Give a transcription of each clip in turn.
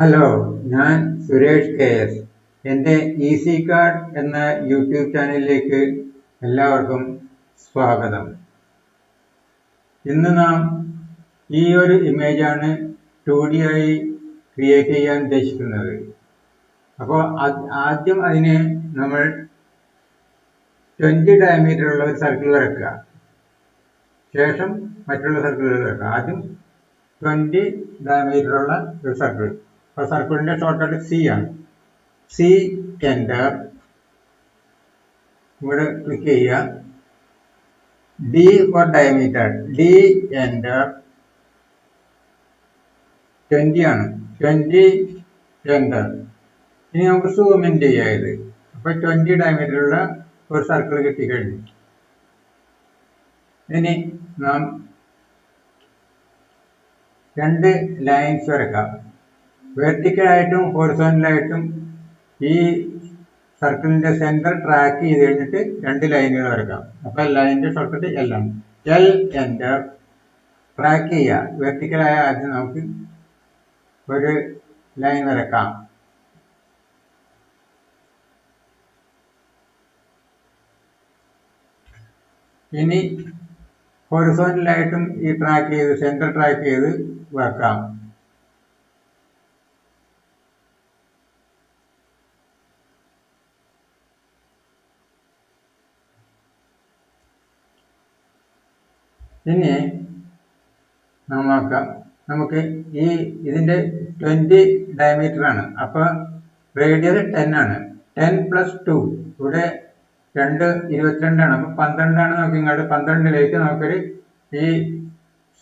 Hello ഞാൻ Suresh K S. എന്റെ easy card എന്ന യൂട്യൂബ് ചാനലിലേക്ക് എല്ലാവർക്കും സ്വാഗതം. ഇന്ന് നാം ഈ ഒരു ഇമേജാണ് ടു ഡി ആയി ക്രിയേറ്റ് ചെയ്യാൻ ഉദ്ദേശിക്കുന്നത്. അപ്പോൾ ആദ്യം അതിന് നമ്മൾ ട്വന്റി ഡയമീറ്ററുള്ള ഒരു സർക്കിൾ വരയ്ക്കുക ശേഷം മറ്റുള്ള സർക്കിളുകൾ വരക്കുക ആദ്യം ട്വന്റി ഡയമീറ്ററുള്ള ഒരു സർക്കിൾ അപ്പോൾ സർക്കിളിന്റെ ടോട്ടൽ സി ആണ്. സി എന്റർ ഇവിടെ ക്ലിക്ക് ചെയ്യുക. D for diameter D enter twenty ആണ്. ട്വന്റി എന്റർ ഇനി നമുക്ക് സൂം ഇൻ ചെയ്യാം ഇത്. അപ്പോൾ ട്വന്റി ഡയമീറ്ററുള്ള ഒരു സർക്കിൾ കിട്ടി കിട്ടിക്കഴിഞ്ഞു. ഇനി നാം രണ്ട് ലൈൻസ് വരക്കാം. വെർട്ടിക്കലായിട്ടും ഹൊറിസോണലായിട്ടും ഈ സർക്കിളിന്റെ സെന്റർ ട്രാക്ക് ചെയ്ത് കഴിഞ്ഞിട്ട് രണ്ട് ലൈനുകൾ വരക്കാം അപ്പോൾ ലൈനിന്റെ ഷോർട്ട് എൽ ആണ്. എൽ എന്റർ ട്രാക്ക് ചെയ്യുക. വെർട്ടിക്കലായ ആദ്യം നമുക്ക് ഒരു ലൈൻ വരക്കാം ഇനി ഹൊറിസോണലായിട്ടും ഈ ട്രാക്ക് ചെയ്ത് സെന്റർ ട്രാക്ക് ചെയ്ത് വെക്കാം ഇനി നോക്കാം. നമുക്ക് ഈ ഇതിന്റെ ട്വന്റി ഡയമീറ്റർ ആണ്. അപ്പോൾ റേഡിയസ് ടെൻ ആണ്. ടെൻ പ്ലസ് ടു ഇവിടെ രണ്ട് ഇരുപത്തിരണ്ടാണ് അപ്പോൾ പന്ത്രണ്ടാണ് നമുക്ക് ഇങ്ങോട്ട് പന്ത്രണ്ടിലേക്ക് നമുക്കൊരു ഈ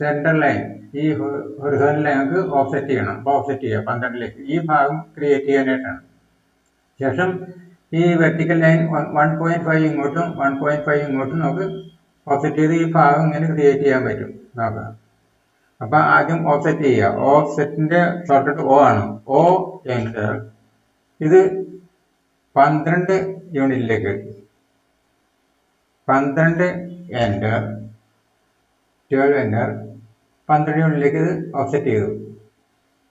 സെന്റർ ലൈൻ ഈ ഹൊറിസോണൽ ലൈൻ നമുക്ക് ഓഫ്സെറ്റ് ചെയ്യണം. അപ്പോൾ ഓഫ്സെറ്റ് ചെയ്യുക. പന്ത്രണ്ടിലേക്ക്. ഈ ഭാഗം ക്രിയേറ്റ് ചെയ്യാനായിട്ടാണ്. ശേഷം ഈ vertical line one point five ഇങ്ങോട്ടും വൺ പോയിന്റ് ഫൈവ് ഇങ്ങോട്ടും നമുക്ക് ഓഫ്സെറ്റ് ചെയ്ത് ഈ ഭാഗം ഇങ്ങനെ ക്രിയേറ്റ് ചെയ്യാൻ പറ്റും. നോക്കാം അപ്പം ആദ്യം ഓഫ്സെറ്റ് ചെയ്യുക. ഓഫ്സെറ്റിന്റെ ഷോർട്ട് ഒ ആണ്. ഒ എന്റർ ഇത് പന്ത്രണ്ട് യൂണിറ്റിലേക്ക് പന്ത്രണ്ട് എന്റർ ട്വൽവ് എന്റർ പന്ത്രണ്ട് യൂണിറ്റിലേക്ക് ഇത് ഓഫ്സെറ്റ് ചെയ്തു.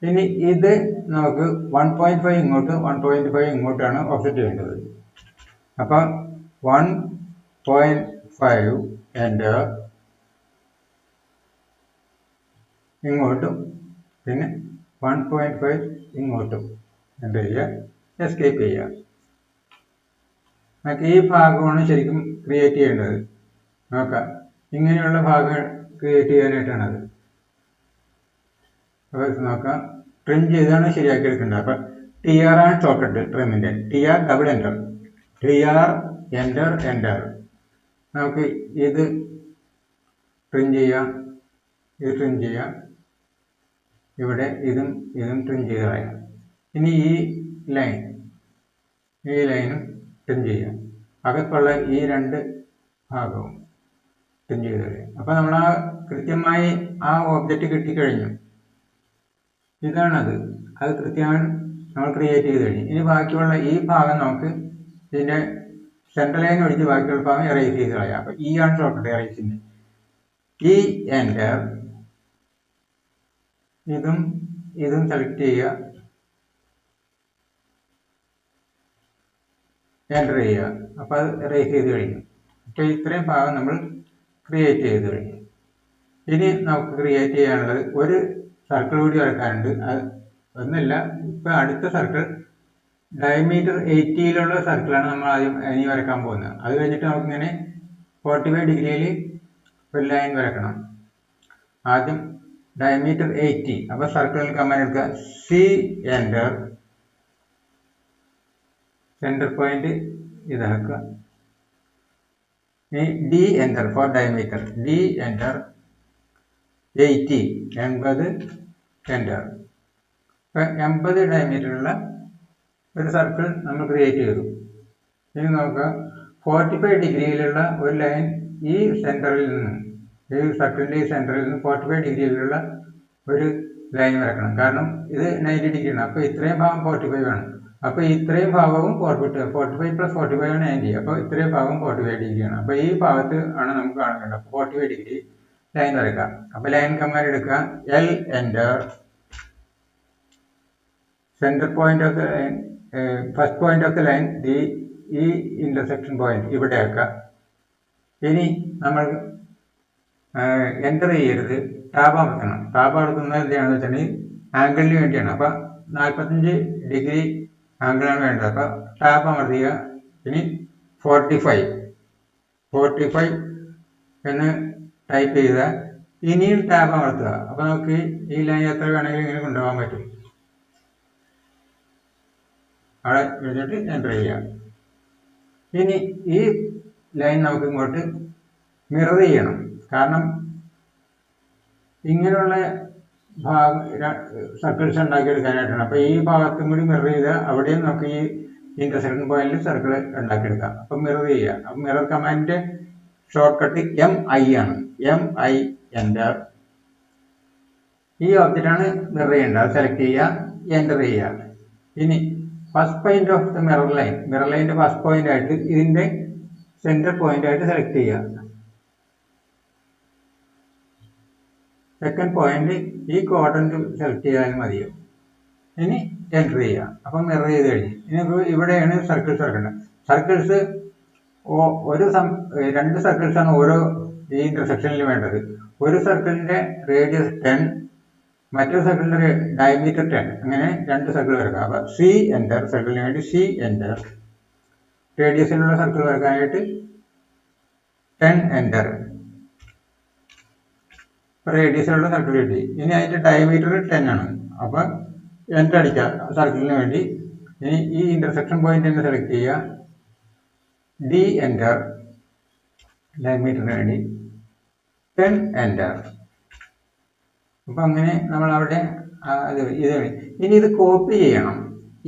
ഇനി ഇത് നമുക്ക് വൺ പോയിന്റ് ഫൈവ് ഇങ്ങോട്ട് വൺ പോയിന്റ് ഫൈവ് ഇങ്ങോട്ടാണ് ഓഫ്സെറ്റ് ചെയ്യേണ്ടത്. അപ്പം വൺ പോയിന്റ് ഫൈവ് എന്റർ ഇങ്ങോട്ടും പിന്നെ വൺ പോയിന്റ് ഫൈവ് ഇങ്ങോട്ടും എന്ത് ചെയ്യുക? എസ്കേപ്പ് ചെയ്യുക. നമുക്ക് ഈ ഭാഗമാണ് ശരിക്കും ക്രിയേറ്റ് ചെയ്യേണ്ടത്. നോക്കാം. ഇങ്ങനെയുള്ള ഭാഗം ക്രിയേറ്റ് ചെയ്യാനായിട്ടാണത്. അപ്പോൾ നോക്കാം. ട്രിം ചെയ്താണ് ശരിയാക്കി എടുക്കേണ്ടത് അപ്പം ടി ആർ ആണ് shortcut ട്രിമിന്റെ T R double enter T R enter enter നമുക്ക് ഇത് ട്രിം ചെയ്യാം. ഇത് ട്രിം ചെയ്യാം. ഇവിടെ ഇതും ഇതും ട്രിം ചെയ്ത് കളയാം ഇനി ഈ ലൈൻ ഈ ലൈനും ട്രിം ചെയ്യാം. അകത്തുള്ള ഈ രണ്ട് ഭാഗവും ട്രിം ചെയ്ത് കളയാം അപ്പോൾ നമ്മൾ ആ കൃത്യമായി ആ ഓബ്ജക്റ്റ് കിട്ടിക്കഴിഞ്ഞു. ഇതാണത്. അത് കൃത്യമായി നമ്മൾ ക്രിയേറ്റ് ചെയ്ത് കഴിഞ്ഞു. ഇനി ബാക്കിയുള്ള ഈ ഭാഗം നമുക്ക് ഇതിന്റെ സെൻട്രൽ ലൈൻ ഒഴിച്ച് ബാക്കിയുള്ള ഭാഗം എറേസ് ചെയ്ത് കളയാം. അപ്പോൾ ഈ ആണ് ഷോർട്ട് എറേസിന്റെ ഈ എന്റർ ഇതും ഇതും സെലക്ട് ചെയ്യുക. എന്റർ ചെയ്യുക. അപ്പോൾ അത് എറേസ് ചെയ്ത് കഴിഞ്ഞു. അപ്പോൾ ഇത്രയും ഭാഗം നമ്മൾ ക്രിയേറ്റ് ചെയ്ത് കഴിഞ്ഞു. ഇനി നമുക്ക് ക്രിയേറ്റ് ചെയ്യാനുള്ളത് ഒരു സർക്കിൾ കൂടി വരക്കാനുണ്ട് അത് ഒന്നുമില്ല. ഇപ്പം അടുത്ത സർക്കിൾ ഡയമീറ്റർ എയ്റ്റിയിലുള്ള സർക്കിളാണ് നമ്മൾ ആദ്യം ഇനി വരക്കാൻ പോകുന്നത്. അത് കഴിഞ്ഞിട്ട് നമുക്കിങ്ങനെ ഫോർട്ടി ഫൈവ് ഡിഗ്രിയിൽ ഒരു ലൈൻ വരക്കണം ആദ്യം ഡയമീറ്റർ എയ്റ്റി അപ്പോൾ സർക്കിളിൽ കമാൻഡ് എടുക്കുക. സി എന്റർ സെന്റർ പോയിന്റ് ഇതാക്കുക. ഇനി D enter for diameter D enter eighty എൺപത് എന്റർ ഇപ്പം എൺപത് ഡയമീറ്ററുള്ള ഒരു സർക്കിൾ നമ്മൾ ക്രിയേറ്റ് ചെയ്തു. ഇനി നോക്കുക ഫോർട്ടി ഫൈവ് ഡിഗ്രിയിലുള്ള ഒരു ലൈൻ ഈ സെന്ററിൽ നിന്ന് ഈ സർക്കിളിന്റെ ഈ സെന്ററിൽ നിന്ന് ഫോർട്ടി ഫൈവ് ഡിഗ്രിയിലുള്ള ഒരു ലൈൻ വരക്കണം. കാരണം ഇത് നയന്റി ഡിഗ്രിയാണ് അപ്പോൾ ഇത്രയും ഭാഗം ഫോർട്ടി ഫൈവ് ആണ്. അപ്പോൾ ഇത്രയും ഭാഗവും forty forty five plus forty five ആണ് നയന്റി അപ്പോൾ ഇത്രയും ഭാഗം ഫോർട്ടി ഫൈവ് ഡിഗ്രിയാണ് അപ്പോൾ ഈ ഭാഗത്ത് ആണ് നമുക്ക് കാണേണ്ടത് അപ്പോൾ ഫോർട്ടി ഫൈവ് ഡിഗ്രി ലൈൻ വരയ്ക്കാം അപ്പോൾ ലൈൻ കമാൻഡ് എടുക്കുക. L enter centre point of the line first point of the line the ഈ ഇന്റർസെക്ഷൻ പോയിന്റ് ഇവിടെ ആക്കാം ഇനി നമ്മൾ എന്റർ ചെയ്യരുത്. ടാബ് അമർത്തണം. ടാബ് അമർത്തുന്നത് എന്തിനാണെന്ന് വെച്ചിട്ടുണ്ടെങ്കിൽ ആംഗിളിന് വേണ്ടിയാണ്. അപ്പം നാൽപ്പത്തഞ്ച് ഡിഗ്രി ആംഗിളാണ് വേണ്ടത്. അപ്പം ടാബ് അമർത്തുക. ഇനി ഫോർട്ടി ഫൈവ് ഫോർട്ടി ഫൈവ് എന്ന് ടൈപ്പ് ചെയ്താൽ ഇനിയും ടാബ് അമർത്തുക. അപ്പോൾ നമുക്ക് ഈ ലൈൻ എത്ര വേണമെങ്കിലും ഇങ്ങനെ കൊണ്ടുപോകാൻ പറ്റും. അവിടെ എഴുതിയിട്ട് എന്റർ ചെയ്യുക ഇനി ഈ ലൈൻ നമുക്ക് ഇങ്ങോട്ട് മിറർ ചെയ്യണം. കാരണം ഇങ്ങനെയുള്ള ഭാഗം സർക്കിൾസ് ഉണ്ടാക്കിയെടുക്കാനായിട്ടാണ് അപ്പോൾ ഈ ഭാഗത്തും കൂടി മിറർ ചെയ്താൽ അവിടെയും നമുക്ക് ഈ ഇന്റർസെക്ഷൻ പോയിന്റിൽ സർക്കിൾ ഉണ്ടാക്കിയെടുക്കാം. അപ്പം മിറർ ചെയ്യുക അപ്പം മിറർ കമാൻഡിന്റെ ഷോർട്ട് കട്ട് എം ഐ ആണ്. എം ഐ എന്റർ ഈ ഓബ്ജക്റ്റാണ് മിറർ ചെയ്യേണ്ടത്. സെലക്ട് ചെയ്യുക എന്റർ ചെയ്യുക. ഇനി first point of the mirror line mirror ലൈന്റെ first point ആയിട്ട് ഇതിന്റെ സെന്റർ പോയിന്റ് ആയിട്ട് സെലക്ട് ചെയ്യുക. സെക്കൻഡ് പോയിന്റ് ഈ ക്വാഡ്രന്റ് സെലക്ട് ചെയ്താലും മതിയോ? ഇനി എന്റർ ചെയ്യുക. അപ്പം മിറർ ചെയ്ത് കഴിഞ്ഞ്. ഇനി ഇവിടെയാണ് സർക്കിൾസ് ഇറക്കേണ്ടത് സർക്കിൾസ് ഒരു രണ്ട് സർക്കിൾസ് ആണ് ഓരോ ഈ ഇന്റർസെക്ഷനിൽ വേണ്ടത്. ഒരു സർക്കിളിന്റെ റേഡിയസ് ടെൻ മറ്റൊരു സർക്കിളിന്റെ ഡയമീറ്റർ ടെൻ അങ്ങനെ രണ്ട് സർക്കിൾ വരക്കുക അപ്പൊ സി എന്റർ സർക്കിളിന് വേണ്ടി സി എന്റർ റേഡിയസിലുള്ള സർക്കിൾ വരക്കാനായിട്ട് ടെൻ എന്റർ റേഡിയസിലുള്ള സർക്കിൾ കിട്ടി. ഇനി അതിന്റെ ഡയമീറ്റർ ടെൻ ആണ്. അപ്പൊ എന്റർ അടിക്കുക. സർക്കിളിന് വേണ്ടി. ഇനി ഈ ഇന്റർസെക്ഷൻ പോയിന്റ് തന്നെ സെലക്ട് ചെയ്യുക. ഡി എന്റർ ഡയമീറ്ററിന് വേണ്ടി. ടെൻ എന്റർ അപ്പം അങ്ങനെ നമ്മൾ അവിടെ ഇത് ഇനി ഇത് കോപ്പി ചെയ്യണം.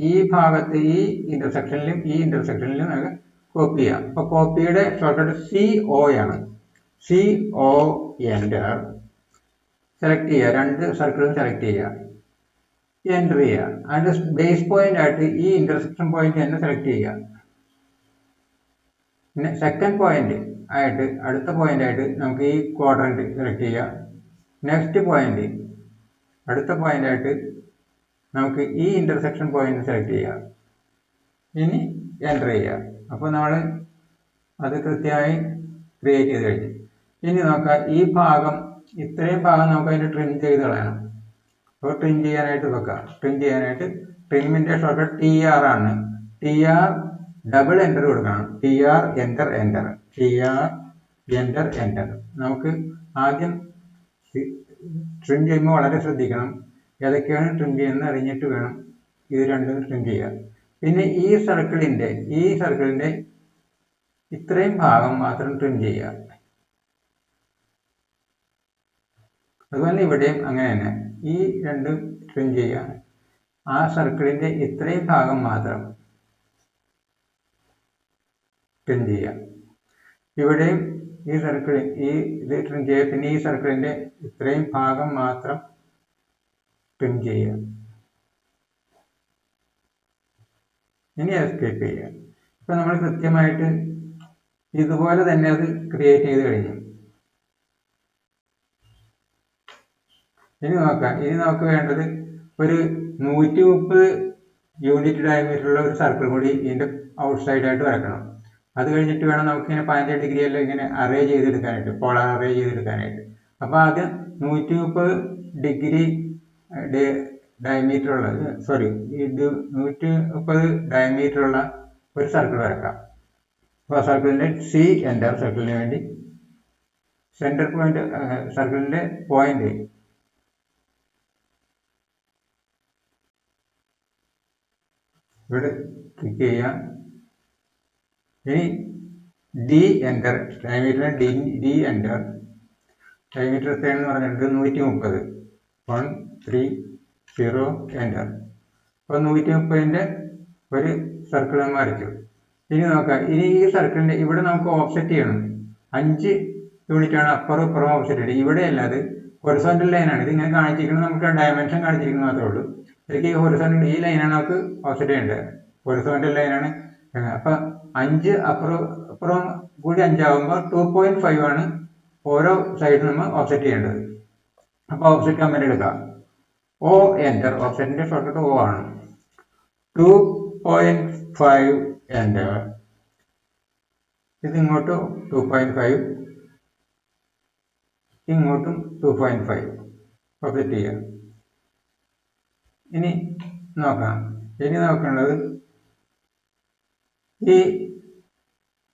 ഈ ഭാഗത്ത് ഈ ഇന്റർസെക്ഷനിലും ഈ ഇന്റർസെക്ഷനിലും നമുക്ക് കോപ്പി ചെയ്യാം. അപ്പോൾ കോപ്പിയുടെ ഷോർട്ട് സി ഒ ആണ്. സി ഒ എന്റർ സെലക്ട് ചെയ്യുക. രണ്ട് സർക്കിളും സെലക്ട് ചെയ്യുക. എന്റർ ചെയ്യുക. അതിന്റെ ബേസ് പോയിന്റ് ആയിട്ട് ഈ ഇന്റർസെക്ഷൻ പോയിന്റ് തന്നെ സെലക്ട് ചെയ്യുക. പിന്നെ സെക്കൻഡ് പോയിന്റ് ആയിട്ട് അടുത്ത പോയിന്റ് ആയിട്ട് നമുക്ക് ഈ ക്വാഡ്രന്റ് സെലക്ട് ചെയ്യാം നെക്സ്റ്റ് പോയിന്റ് അടുത്ത പോയിന്റായിട്ട് നമുക്ക് ഈ ഇന്റർസെക്ഷൻ പോയിന്റ് സെലക്ട് ചെയ്യാം. ഇനി എന്റർ ചെയ്യാം. അപ്പോൾ നമ്മൾ അത് കൃത്യമായി ക്രിയേറ്റ് ചെയ്ത് കഴിഞ്ഞു. ഇനി നോക്കാം ഈ ഭാഗം ഇത്രയും ഭാഗം നമുക്ക് അതിന്റെ ട്രിം ചെയ്ത് കളയണം. അപ്പോൾ ട്രിം ചെയ്യാനായിട്ട് വെക്കാം ട്രിം ചെയ്യാനായിട്ട് ട്രിമ്മിന്റെ ഷോർട്ട് ടി ആർ ആണ്. ടി ആർ ഡബിൾ എന്റർ കൊടുക്കണം. T R enter enter T R enter enter നമുക്ക് ആദ്യം ട്രിം ചെയ്യുമ്പോൾ വളരെ ശ്രദ്ധിക്കണം. ഏതൊക്കെയാണ് ട്രിം ചെയ്യുന്നത് അറിഞ്ഞിട്ട് വേണം ഇത് രണ്ടും ട്രിം ചെയ്യുക. പിന്നെ ഈ സർക്കിളിന്റെ ഈ സർക്കിളിന്റെ ഇത്രയും ഭാഗം മാത്രം ട്രിം ചെയ്യുക. അതുപോലെ ഇവിടെയും അങ്ങനെ തന്നെ. ഈ രണ്ടും ട്രിം ചെയ്യുക. ആ സർക്കിളിന്റെ ഇത്രയും ഭാഗം മാത്രം ട്രിം ചെയ്യുക. ഇവിടെയും ഈ സർക്കിൾ ഈ ഇത് ട്രിം ചെയ്യുക. പിന്നെ ഈ സർക്കിളിന്റെ ഇത്രയും ഭാഗം മാത്രം ട്രിം ചെയ്യുക. ഇനി എസ്കേപ്പ് ചെയ്യുക. ഇപ്പം നമ്മൾ കൃത്യമായിട്ട് ഇതുപോലെ തന്നെ അത് ക്രിയേറ്റ് ചെയ്ത് കഴിഞ്ഞു. ഇനി നോക്കാം. ഇനി നമുക്ക് വേണ്ടത് ഒരു നൂറ്റി മുപ്പത് യൂണിറ്റ് ഡയമീറ്ററുള്ള ഒരു സർക്കിൾ കൂടി ഇതിന്റെ ഔട്ട് സൈഡായിട്ട് വരക്കണം. അത് കഴിഞ്ഞിട്ട് വേണം നമുക്ക് പതിനഞ്ച് ഡിഗ്രി എല്ലാം ഇങ്ങനെ അറേ ചെയ്തെടുക്കാനായിട്ട് പോളാർ അറേ ചെയ്തെടുക്കാനായിട്ട്. അപ്പോൾ ആദ്യം നൂറ്റി മുപ്പത് ഡിഗ്രി ഡയമീറ്റർ ഉള്ള സോറി ഇത് നൂറ്റി മുപ്പത് ഡയമീറ്റർ ഉള്ള ഒരു സർക്കിൾ വരക്കാം. അപ്പോൾ സർക്കിളിന്റെ സി എന്റർ സർക്കിളിന് വേണ്ടി സെന്റർ പോയിന്റ് സർക്കിളിന്റെ പോയിന്റ് ഇവിടെ ക്ലിക്ക് ചെയ്യാം. ഇനി ഡി എന്റർ ഡയമീറ്ററിന് ഡി ഡി എന്റർ ഡയമീറ്റർ എന്ന് പറഞ്ഞിട്ടുണ്ട് നൂറ്റി മുപ്പത് വൺ ത്രീ സീറോ എന്റർ അപ്പോൾ നൂറ്റി മുപ്പതിന്റെ ഒരു സർക്കിൾ നമ്മൾ വരച്ചു ഇനി നോക്കാം. ഇനി ഈ സർക്കിളിന്റെ ഇവിടെ നമുക്ക് ഓഫ്സെറ്റ് ചെയ്യണം. അഞ്ച് യൂണിറ്റാണ് അപ്പുറം ഇപ്പുറം ഓഫ്സെറ്റ് ചെയ്യുന്നത് ഇവിടെ അല്ലാതെ ഹൊറിസോണ്ടൽ ലൈനാണ് ഇത് ഇങ്ങനെ കാണിച്ചിരിക്കുന്നത് നമുക്ക് ഡയമെൻഷൻ കാണിച്ചിരിക്കുന്നത് മാത്രമേ ഉള്ളൂ. ശരിക്കും ഈ ഹൊറിസോണ്ടൽ ഈ ലൈനാണ് നമുക്ക് ഓഫ്സെറ്റ് ചെയ്യേണ്ടത്. ഹൊറിസോണ്ടൽ ലൈനാണ് അപ്പം അഞ്ച് അപ്പുറം അപ്പുറം കൂടി അഞ്ചാകുമ്പോൾ ടു പോയിന്റ് ഫൈവ് ആണ് ഓരോ സൈഡിൽ നമ്മൾ ഓഫ്സെറ്റ് ചെയ്യേണ്ടത്. അപ്പോൾ ഓഫ്സെറ്റ് കമ്പനി എടുക്കാം. ഓ എന്റർ ഓഫ്സെറ്റിന്റെ ഷോർട്ട് ഓ ആണ്. ടു പോയിന്റ് ഫൈവ് എന്റർ ഇത് ഇങ്ങോട്ട് ടു പോയിന്റ് ഫൈവ് ഇങ്ങോട്ടും ടു പോയിന്റ് ഫൈവ് ഓഫ്സെറ്റ് ചെയ്യാം ഇനി നോക്കാം. ഇനി നോക്കേണ്ടത് ഈ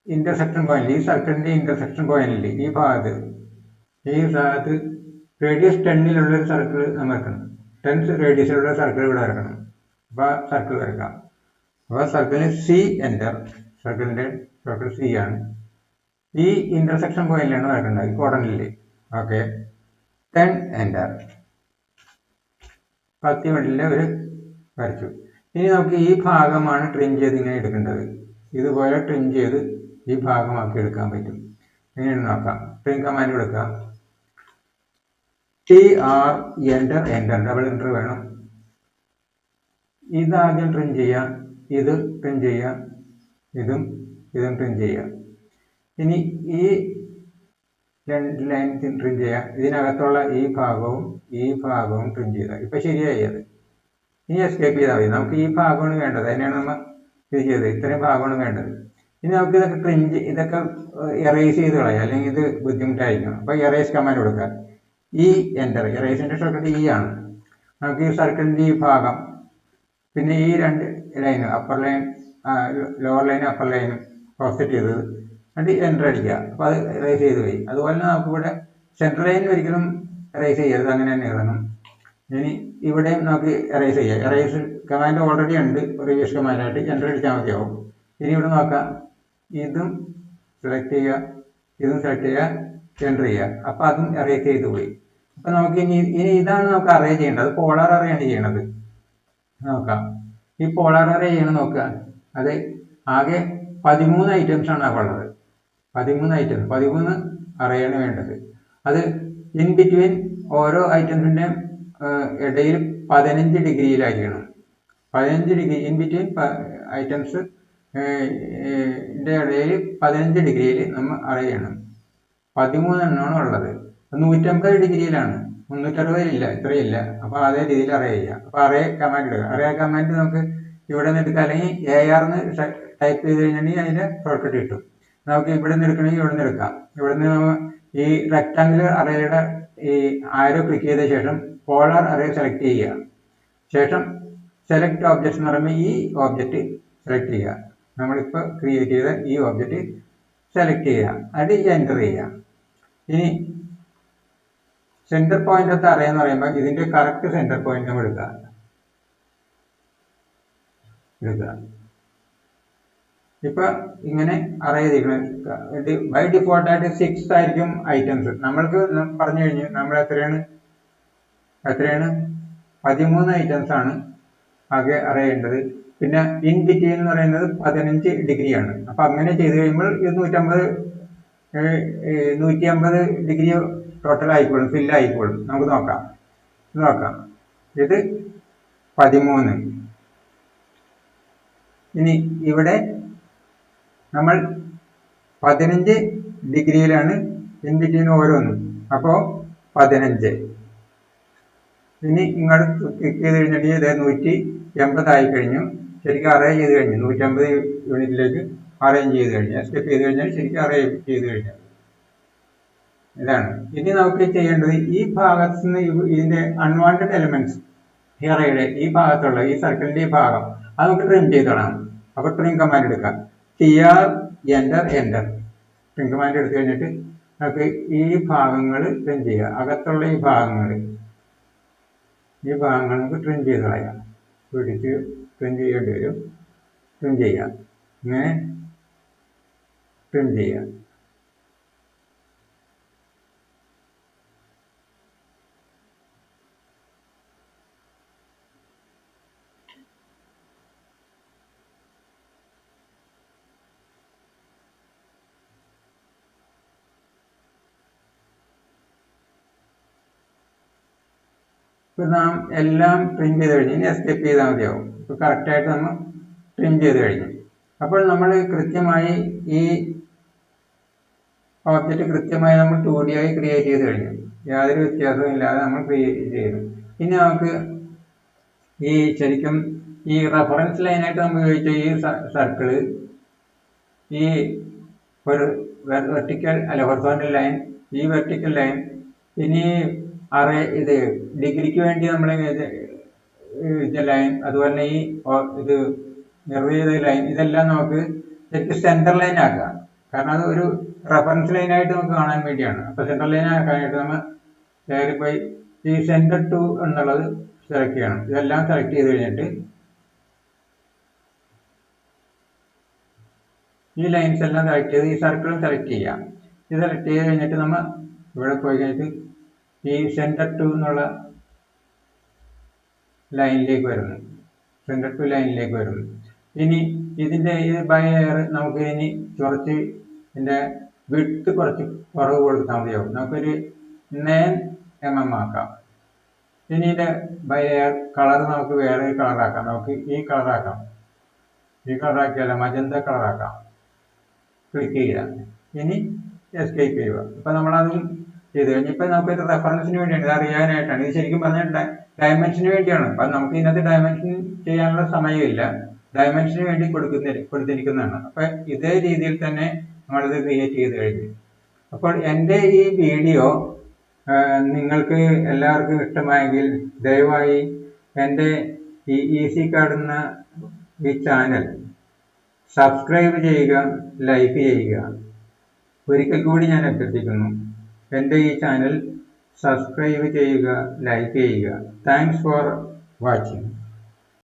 ഇന്റർസെക്ഷൻ പോയിന്റ് ഈ സർക്കിളിന്റെ ഇന്റർസെക്ഷൻ പോയിന്റിൽ ഈ ഭാഗത്ത് ഈ ഭാഗത്ത് റേഡിയസ് ടെന്നിലുള്ള ഒരു സർക്കിൾ നമ്മൾ വെക്കണം ടെൻ റേഡിയസിലുള്ള സർക്കിൾ ഇവിടെ വരക്കണം അപ്പോൾ സർക്കിൾ വരക്കാം അപ്പോൾ സർക്കിളിന് സി എന്റർ സർക്കിളിന്റെ സർക്കിൾ സി ആണ്. ഈ ഇന്റർസെക്ഷൻ പോയിന്റിലാണ് വരക്കേണ്ടത് ഈ കോർണറിൽ ഓക്കെ ടെൻ എന്റർ പത്തി മിനിറ്റിലെ ഒരു വരച്ചു. ഇനി നമുക്ക് ഈ ഭാഗമാണ് ട്രിം ചെയ്ത് ഇങ്ങനെ എടുക്കേണ്ടത്. ഇതുപോലെ ട്രിം ചെയ്ത് ഈ ഭാഗമാക്കി എടുക്കാൻ പറ്റും. എങ്ങനെയാണ് നോക്കാം. ട്രിം കമാൻഡ് കൊടുക്കാം. T R enter enter double enter വേണം. ഇതാദ്യം ട്രിം ചെയ്യാം ഇത് ട്രിം ചെയ്യാം ഇതും ഇതും ട്രിം ചെയ്യാം. ഇനി ഈ രണ്ട് ലൈൻ ട്രിം ചെയ്യാം. ഇതിനകത്തുള്ള ഈ ഭാഗവും ഈ ഭാഗവും ട്രിം ചെയ്താൽ ഇപ്പം ശരിയായി അത്. ഇനി എസ്കേപ്പ് ചെയ്താൽ മതി. നമുക്ക് ഈ ഭാഗമാണ് വേണ്ടത്. അതിനാണ് നമ്മൾ ഇത് ചെയ്തത്. ഇത്രയും ഭാഗമാണ് വേണ്ടത്. ഇനി നമുക്ക് ഇതൊക്കെ ട്രിം ഇതൊക്കെ എറേസ് ചെയ്ത് കളയാം. അല്ലെങ്കിൽ ഇത് ബുദ്ധിമുട്ടായിരിക്കും അപ്പോൾ എറേസ് കമാൻഡ് കൊടുക്കുക. ഈ എന്റർ എറേസിന്റെ ഷോർട്ട് ഈ ആണ്. നമുക്ക് ഈ സർക്കിളിന്റെ ഈ ഭാഗം പിന്നെ ഈ രണ്ട് line upper line lower line upper line offset ചെയ്തത്. എന്നിട്ട് എന്റർ അടിക്കുക. അപ്പോൾ അത് എറേസ് ചെയ്ത് പോയി. അതുപോലെ തന്നെ നമുക്കിവിടെ സെൻട്രൽ ലൈൻ ഒരിക്കലും എറേസ് ചെയ്യരുത്. അങ്ങനെ തന്നെ ഇടണം ഇനി ഇവിടെയും നമുക്ക് എറേസ് ചെയ്യാം. എറേസ് കമാൻഡ് ഓൾറെഡി ഉണ്ട്. പ്രീവിയസ് കമാൻഡായിട്ട് എന്റർ അടിച്ചാൽ മതിയാവും. ഇനി ഇവിടെ നോക്കാം. ഇതും സെലക്ട് ചെയ്യുക. ഇതും സെലക്ട് ചെയ്യുക. എന്റർ ചെയ്യുക. അപ്പോൾ അതും എറേസ് ചെയ്ത് പോയി. അപ്പോൾ നമുക്ക് ഇനി ഇനി ഇതാണ് നമുക്ക് അറേ ചെയ്യേണ്ടത്. പോളാർ അറേയാണ് ചെയ്യേണ്ടത് നോക്കാം. ഈ പോളാർ അറേ ചെയ്യണം നോക്കുക. അത് ആകെ പതിമൂന്ന് ഐറ്റംസ് ആണ് ഉള്ളത്. പതിമൂന്ന് ഐറ്റംസ് പതിമൂന്ന് അറേയാണ് വേണ്ടത്. അത് ഇൻ ബിറ്റ്വീൻ ഓരോ ഐറ്റംസിന്റെ ഇടയിൽ പതിനഞ്ച് ഡിഗ്രിയിലായിരിക്കണം. പതിനഞ്ച് ഡിഗ്രി ഇൻ ബിറ്റ്വീൻ ഐറ്റംസ് ഇടയിൽ പതിനഞ്ച് ഡിഗ്രിയിൽ നമ്മൾ അറിയണം പതിമൂന്നെണ്ണമാണ് ഉള്ളത്. നൂറ്റമ്പത് ഡിഗ്രിയിലാണ്. മുന്നൂറ്ററുപതിലില്ല ഇത്രയില്ല അപ്പോൾ അതേ രീതിയിൽ അറേ ചെയ്യാം അപ്പോൾ അറേ കമാൻഡ് ഇടുക. അറേ കമാൻഡ് നമുക്ക് ഇവിടെ നിന്ന് എടുക്കുക. അല്ലെങ്കിൽ എ ആർന്ന് ടൈപ്പ് ചെയ്ത് കഴിഞ്ഞിട്ടുണ്ടെങ്കിൽ അതിന്റെ ഷോർട്ട്കട്ട് കിട്ടും. നമുക്ക് ഇവിടെ നിന്ന് എടുക്കണമെങ്കിൽ ഇവിടെ നിന്ന് എടുക്കാം. ഇവിടെ നിന്ന് ഈ റെക്ടാങ്കുലർ അറയുടെ ഈ ആരോ ക്ലിക്ക് ചെയ്ത ശേഷം പോളാർ അറേ സെലക്ട് ചെയ്യുക. ശേഷം സെലക്ട് ഓബ്ജക്റ്റ് എന്ന് പറയുമ്പോൾ ഈ ഓബ്ജക്റ്റ് സെലക്ട് ചെയ്യുക. നമ്മളിപ്പോൾ ക്രിയേറ്റ് ചെയ്ത ഈ ഓബ്ജക്റ്റ് സെലക്ട് ചെയ്യുക. അത് എന്റർ ചെയ്യുക. ഇനി സെന്റർ പോയിന്റ് ഓഫ് അറേ എന്ന് പറയുമ്പോൾ ഇതിന്റെ കറക്റ്റ് സെന്റർ പോയിന്റ് നമ്മൾ എടുക്കുക. എടുക്കുക. ഇപ്പൊ ഇങ്ങനെ അറിയാതിരിക്കണം ബൈ ഡിഫോൾട്ടായിട്ട് സിക്സ് ആയിരിക്കും ഐറ്റംസ് നമ്മൾക്ക് പറഞ്ഞു കഴിഞ്ഞു. നമ്മൾ എത്രയാണ് എത്രയാണ് പതിമൂന്ന് ഐറ്റംസ് ആണ് ആകെ അറിയേണ്ടത്. പിന്നെ ഇൻ ബിറ്റ്വീൻ എന്ന് പറയുന്നത് പതിനഞ്ച് ഡിഗ്രിയാണ് അപ്പൊ അങ്ങനെ ചെയ്ത് കഴിയുമ്പോൾ ഇത് നൂറ്റമ്പത് നൂറ്റി അമ്പത് ഡിഗ്രി ടോട്ടൽ ആയിക്കോളും ഫില്ല് ആയിക്കോളും. നമുക്ക് നോക്കാം. നോക്കാം. ഇത് പതിമൂന്ന്. ഇനി ഇവിടെ നമ്മൾ പതിനഞ്ച് ഡിഗ്രിയിലാണ് ഇൻ ബിറ്റ്വീൻ ഓരോന്നും. അപ്പോൾ പതിനഞ്ച്. ഇനി ഇങ്ങോട്ട് ക്ലിക്ക് ചെയ്ത് കഴിഞ്ഞിട്ടുണ്ടെങ്കിൽ ഇതേ നൂറ്റി എൺപതായി കഴിഞ്ഞു. ശരിക്കും അറേഞ്ച് ചെയ്ത് കഴിഞ്ഞു. നൂറ്റമ്പത് യൂണിറ്റിലേക്ക് അറേഞ്ച് ചെയ്ത് കഴിഞ്ഞു. സ്റ്റെപ്പ് ചെയ്ത് കഴിഞ്ഞാൽ ശരിക്കും അറേഞ്ച് ചെയ്ത് കഴിഞ്ഞു. ഇതാണ്. ഇനി നമുക്ക് ചെയ്യേണ്ടത് ഈ ഭാഗത്ത് നിന്ന് ഇതിന്റെ അൺവാണ്ടഡ് എലമെന്റ്സ് ഈ അറയുടെ ഈ ഭാഗത്തുള്ള ഈ സർക്കിളിന്റെ ഈ ഭാഗം അത് നമുക്ക് ട്രിം ചെയ്തോളാം അപ്പൊ ട്രിം കമാൻഡ് എടുക്കാം. T R enter enter trim command എടുത്തു കഴിഞ്ഞിട്ട് നമുക്ക് ഈ ഭാഗങ്ങൾ ട്രിം ചെയ്യുക അകത്തുള്ള ഈ ഭാഗങ്ങൾ ഈ ഭാഗങ്ങൾ നമുക്ക് ട്രിം ചെയ്ത് കളയാം. പിടിച്ച് ട്രിം ചെയ്യേണ്ടി വരും. ട്രിം ചെയ്യാം. ഇങ്ങനെ ട്രിം ചെയ്യാം. ഇപ്പം നാം എല്ലാം ട്രിം ചെയ്ത് കഴിഞ്ഞു ഇനി എസ്കേപ്പ് ചെയ്താൽ മതിയാവും. ഇപ്പോൾ കറക്റ്റായിട്ട് നമ്മൾ ട്രിം ചെയ്ത് കഴിഞ്ഞു. അപ്പോൾ നമ്മൾ കൃത്യമായി ഈ ഓബ്ജക്റ്റ് കൃത്യമായി നമ്മൾ ടു ഡി ആയി ക്രിയേറ്റ് ചെയ്ത് കഴിഞ്ഞു. യാതൊരു വ്യത്യാസവും ഇല്ലാതെ നമ്മൾ ക്രിയേറ്റ് ചെയ്തു. ഇനി നമുക്ക് ഈ ശരിക്കും ഈ റെഫറൻസ് ലൈനായിട്ട് നമ്മൾ ഉപയോഗിച്ച ഈ സർക്കിൾ ഈ ഒരു വെർട്ടിക്കൽ അല്ല ഹൊറിസോണ്ടൽ ലൈൻ ഈ വെർട്ടിക്കൽ ലൈൻ ഇനി അറേ ഇത് ഡിഗ്രിക്ക് വേണ്ടി നമ്മൾ ലൈൻ അതുപോലെ ഈ ഇത് മിറർ ലൈൻ ഇതെല്ലാം നമുക്ക് ശരിക്കും ലൈൻ ആക്കുക കാരണം അത് ഒരു റെഫറൻസ് ലൈനായിട്ട് നമുക്ക് കാണാൻ വേണ്ടിയാണ്. അപ്പൊ സെന്റർ ലൈൻ ആക്കാനായിട്ട് നമ്മൾ കയറി പോയി ഈ സെന്റർ ടു എന്നുള്ളത് സെലക്ട് ചെയ്യണം. ഇതെല്ലാം സെലക്ട് ചെയ്ത് കഴിഞ്ഞിട്ട് ഈ ലൈൻസ് എല്ലാം സെലക്ട് ചെയ്ത് ഈ സർക്കിളും സെലക്ട് ചെയ്യാം. ഇത് സെലക്ട് ചെയ്ത് കഴിഞ്ഞിട്ട് നമ്മൾ ഇവിടെ പോയി കഴിഞ്ഞിട്ട് ഈ സെന്റർ ടു എന്നുള്ള ലൈനിലേക്ക് വരുന്നു. സെന്റർ ടു ലൈനിലേക്ക് വരുന്നു. ഇനി ഇതിന്റെ ഈ ബൈ എയർ നമുക്ക് ഇനി കുറച്ച് ഇതിന്റെ വിട്ട് കുറച്ച് കുറവ് കൊടുത്താൽ മതിയാവും. നമുക്കൊരു നയൻ എം എം ആക്കാം. ഇനി ഇതിന്റെ ബൈ എയർ കളർ നമുക്ക് വേറെ കളറാക്കാം നമുക്ക് ഈ കളറാക്കാം ഈ കളറാക്കിയല്ല മജന്ത കളറാക്കാം ക്ലിക്ക് ചെയ്യുക. ഇനി എസ്കേപ്പ് ചെയ്യുക. അപ്പൊ നമ്മളതും ചെയ്ത് കഴിഞ്ഞപ്പോ നമുക്ക് ഒരു റെഫറൻസിന് വേണ്ടിയാണ്. ഇത് അറിയാനായിട്ടാണ്. ഇത് ശരിക്കും പറഞ്ഞാൽ ഡയമെൻഷന് വേണ്ടിയാണ്. അപ്പൊ നമുക്ക് ഇതിനകത്ത് ഡയമെൻഷൻ ചെയ്യാനുള്ള സമയമില്ല. ഡയമെൻഷന് വേണ്ടി കൊടുക്കുന്ന കൊടുത്തിരിക്കുന്നതാണ്. അപ്പൊ ഇതേ രീതിയിൽ തന്നെ നമ്മളിത് ക്രിയേറ്റ് ചെയ്ത് കഴിഞ്ഞു. അപ്പോൾ എന്റെ ഈ വീഡിയോ നിങ്ങൾക്ക് എല്ലാവർക്കും ഇഷ്ടമായെങ്കിൽ ദയവായി എന്റെ ഈ ഈസി എന്ന ഈ ചാനൽ സബ്സ്ക്രൈബ് ചെയ്യുക ലൈക്ക് ചെയ്യുക. ഒരിക്കൽ കൂടി ഞാൻ അഭ്യർത്ഥിക്കുന്നു. എന്റെ ഈ ചാനൽ സബ്സ്ക്രൈബ് ചെയ്യുക ലൈക്ക് ചെയ്യുക. Thanks for watching